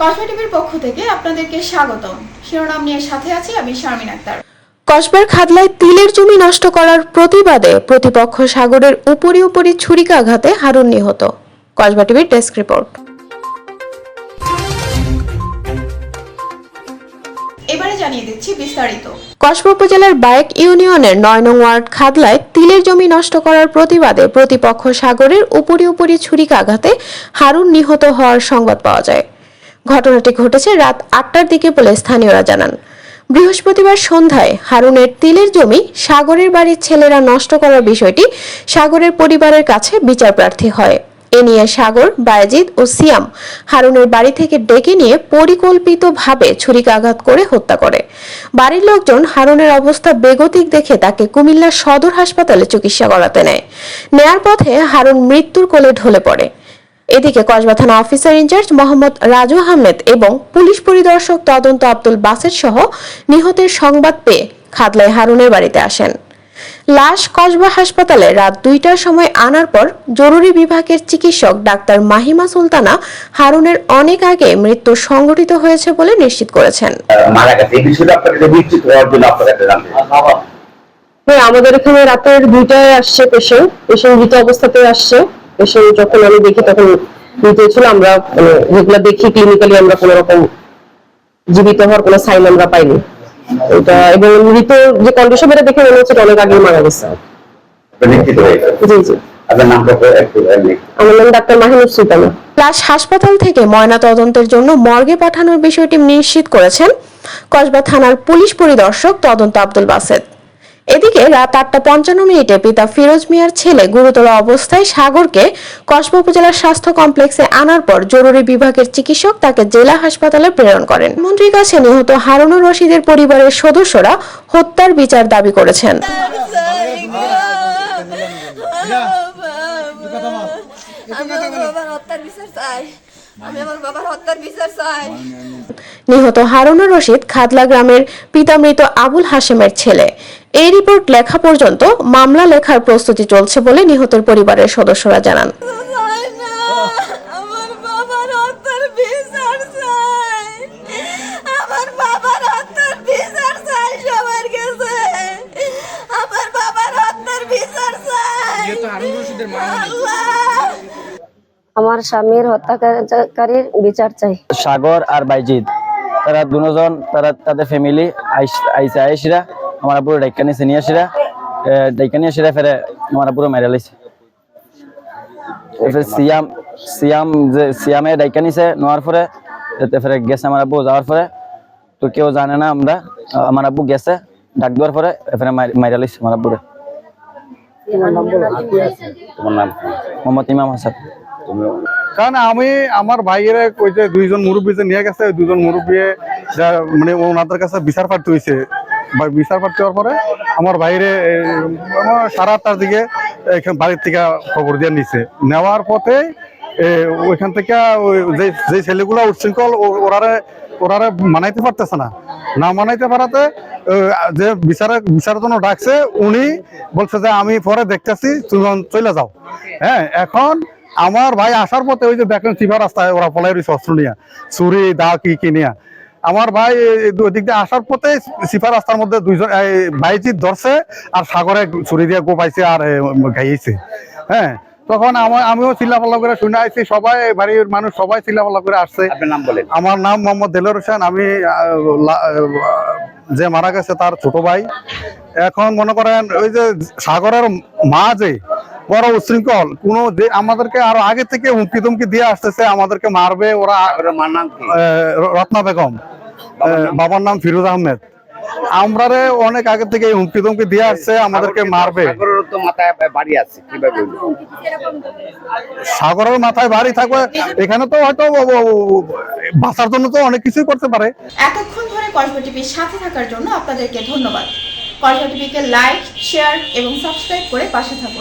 কসবা টিভির পক্ষ থেকে আপনাদেরকে স্বাগতম। শিরোনাম নিয়ে সাথে আছি আমি শারমিন আক্তার। কসবার খাদলায় তিলের জমি নষ্ট করার প্রতিবাদে প্রতিপক্ষ সাগরের উপরি উপরি ছুরিকাঘাতে হারুন নিহত। কসবা টিভির ডেস্ক রিপোর্ট। এবারে জানিয়ে দিচ্ছি বিস্তারিত। কসবা উপজেলার বায়েক ইউনিয়নের নয় নং ওয়ার্ড খাদলায় তিলের জমি নষ্ট করার প্রতিবাদে প্রতিপক্ষ সাগরের উপরি উপরি ছুরিকাঘাতে হারুন নিহত হওয়ার সংবাদ পাওয়া যায়। ঘটনাটি ঘটেছে রাত আটটার দিকে বলে স্থানীয়রা জানান। বৃহস্পতিবার সন্ধ্যায় হারুনের তিলের জমি সাগরের বাড়ির ছেলেরা নষ্ট করার বিষয়টি সাগরের পরিবারের কাছে বিচার প্রার্থী হয়। এ নিয়ে সাগর, বায়েজিদ ও সিয়াম হারুনের বাড়ি থেকে ডেকে নিয়ে পরিকল্পিতভাবে ছুরিকাঘাত করে হত্যা করে। বাড়ির লোকজন হারুনের অবস্থা বেগতিক দেখে তাকে কুমিল্লা সদর হাসপাতালে চিকিৎসা করাতে নেয়। নেয়ার পথে হারুন মৃত্যুর কোলে ঢলে পড়ে। এদিকে কসবা থানা officer in charge Mohammad Raju Ahmed এবং পুলিশ পরিদর্শক তদন্ত আব্দুল বাসের সহ নিহতের সংবাদ পেয়ে খাদলায় হারুনের বাড়িতে আসেন। লাশ কসবা হাসপাতালে রাত দুইটার সময় আনার পর জরুরি বিভাগের চিকিৎসক ডাক্তার মাহিমা সুলতানা হারুনের অনেক আগে মৃত্যু সংঘটিত হয়েছে বলে নিশ্চিত করেছেন। মারা গেছে। এই বিষয়টা আপনার নিশ্চিত হওয়ার জন্য আপনার কাছে জানতে চাই। হ্যাঁ আমাদের এখানে রাতের দুইটায় আসছে পেশেন্ট পেশেন্ট মৃত অবস্থাতে আসছে। পেশেন্ট যখন আমি দেখি তখন মৃত ছিল আমরা মানে যেগুলো দেখি ক্লিনিক্যালি আমরা কোনো রকম জীবিত হওয়ার কোনো সাইন আমরা পাইনি। এটা এবং মৃত যে কন্ডিশন এটা দেখে মনে হচ্ছে অনেক আগে মারা গেছে। জি জি। লাশ হাসপাতাল থেকে ময়না তদন্তের জন্য মর্গে পাঠানোর বিষয়টি নিশ্চিত করেছেন কসবা থানার পুলিশ পরিদর্শক তদন্ত আব্দুল বাসেদ। এদিকে রাত আটটা পঞ্চান্ন মিনিটে পিতা ফিরোজ মিয়ার ছেলে গুরুতর অবস্থায় সাগরকে কসবা উপজেলার স্বাস্থ্য কমপ্লেক্সে আনার পর জরুরি বিভাগের চিকিৎসক তাকে জেলা হাসপাতালে প্রেরণ করেন মন্ত্রীর কাছে নিহত হারুনুর রশিদের পরিবারের সদস্যরা হত্যার বিচার দাবি করেছেন হত্যার বিচার চাই আমি আমার বাবার হত্যার বিচার চাই নিহত হারুনুর রশিদ খাদলা গ্রামের পিতামৃত আবুল হাশেমের ছেলে। এই রিপোর্ট লেখা পর্যন্ত মামলা লেখার প্রস্তুতি চলছে বলে নিহতের পরিবারের সদস্যরা জানান। চাই। না আমার বাবার হত্যার বিচার চাই। আমার বাবার হত্যার বিচার চাই সবার কাছে আমার বাবার হত্যার বিচার চাই আল্লাহ আমার স্বামীর হত্যাকারীর বিচার চাই। সাগর আর বাইজিদ তারা দুজন তারা তাদের ফ্যামিলি আইসে আইসিরা আমার পুরো ডাইকানি সিনিয়াসিরা ডাইকানি আসিরা। ফেরে আমার পুরো মেরে লাইছে। এরপরে সিয়াম সিয়াম যে সিয়ামে ডাইকানিছে নেওয়ার পরে এতে ফেরে গেছে আমার আব্বু যাওয়ার পরে। তো কেউ জানে না আমরা আমার আব্বু গেছে ডাক দেওয়ার পরে এরপরে মাইরা লাইছে আমার আব্বুরে। তোমার নাম মোহাম্মদ ইমাম হাসান। কারণ আমি আমার ভাইয়ের ওই যে দুইজন মুরব্বী যে নিয়ে গেছে দুজন মুরব্বী যা মানে ওনাদের কাছে বিচার প্রার্থী হয়েছে বা বিচার প্রার্থী হওয়ার পরে আমার বাইরে আমার সাড়ে আটটার দিকে এখান বাড়ির থেকে খবর দিয়ে নিছে। নেওয়ার পথে ওইখান থেকে যে ছেলেগুলো উচ্ছৃঙ্খল ওরারে ওরারে মানাইতে পারতেছে না। না মানাইতে পারাতে যে বিচারে বিচারের জন্য ডাকছে উনি বলছে যে আমি পরে দেখতেছি তুমি চলে যাও। হ্যাঁ এখন আমার ভাই আসার পথে ওই যে দেখেন সিভা রাস্তায় ওরা পলাই রয়েছে অস্ত্র নিয়ে। ছুরি দা কি কি নিয়ে। আমার ভাই ওদিক দিয়ে আসার পথে সিফা রাস্তার মধ্যে দুইজন ভাইজি ধরছে আর সাগরে ছুরি দিয়ে গোপাইছে আর গাইছে। হ্যাঁ তখন আমার আমিও চিল্লাপাল্লা করে শুনে আইছি সবাই বাড়ির মানুষ সবাই চিল্লাপাল্লা করে আসছে। আমার নাম মোহাম্মদ দেলোর হোসেন আমি যে মারা গেছে তার ছোট ভাই। এখন মনে করেন ওই যে সাগরের মা যে বড় উশৃঙ্খল। কোন আমাদেরকে আরও আগে থেকে হুমকি তুমকি দিয়ে আসতেছে, আমাদেরকে মারবে ওরা রত্না বেগম বাবার নাম ফিরোজ আহমেদ। আমরারে অনেক আগে থেকে হুমকি তুমকি দিয়ে আসছে, আমাদেরকে মারবে? সাগরের মাথায় বাড়ি থাকবে, এখানে তো হয়তো বাঁচার জন্য তো অনেক কিছুই করতে পারে। এতক্ষণ ধরে কসবা টিভির সাথে থাকার জন্য আপনাদেরকে ধন্যবাদ। কসবা টিভিকে লাইক, শেয়ার এবং সাবস্ক্রাইব করে পাশে থাকুন।